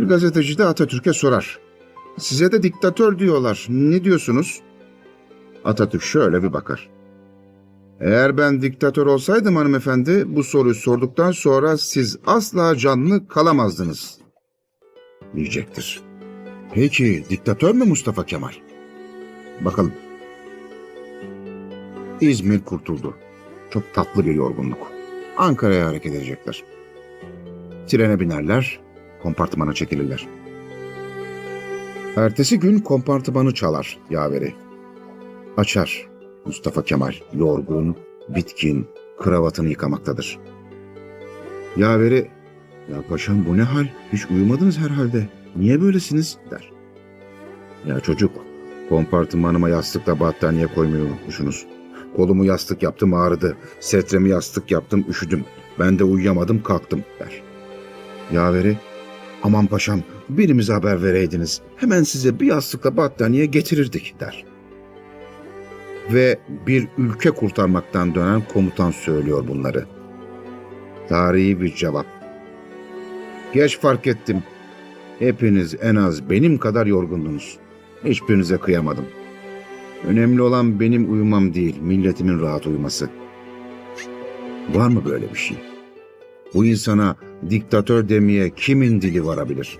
Bir gazeteci de Atatürk'e sorar. Size de diktatör diyorlar. Ne diyorsunuz? Atatürk şöyle bir bakar. Eğer ben diktatör olsaydım hanımefendi bu soruyu sorduktan sonra siz asla canlı kalamazdınız. Diyecektir. Peki diktatör mü Mustafa Kemal? Bakalım. İzmir kurtuldu. Çok tatlı bir yorgunluk. Ankara'ya hareket edecekler. Trene binerler, kompartımana çekilirler. Ertesi gün kompartımanı çalar yaveri. Açar. Mustafa Kemal yorgun, bitkin, kravatını yıkamaktadır. Yaveri, ya paşam bu ne hal? Hiç uyumadınız herhalde. Niye böylesiniz? der. Ya çocuk, kompartımanıma yastıkla battaniye koymayı unutmuşsunuz. Kolumu yastık yaptım ağrıdı. Setremi yastık yaptım üşüdüm. Ben de uyuyamadım kalktım der. Yaveri, aman paşam birimize haber vereydiniz. Hemen size bir yastıkla battaniye getirirdik der. Ve bir ülke kurtarmaktan dönen komutan söylüyor bunları. Tarihi bir cevap. Geç fark ettim. Hepiniz en az benim kadar yorgundunuz. Hiçbirinize kıyamadım. Önemli olan benim uyumam değil, milletimin rahat uyuması. Var mı böyle bir şey? Bu insana diktatör demeye kimin dili varabilir?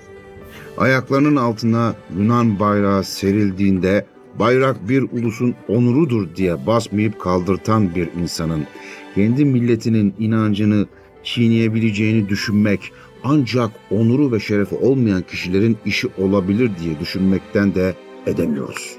Ayaklarının altına Yunan bayrağı serildiğinde bayrak bir ulusun onurudur diye basmayıp kaldırtan bir insanın kendi milletinin inancını çiğneyebileceğini düşünmek ancak onuru ve şerefi olmayan kişilerin işi olabilir diye düşünmekten de edemiyoruz.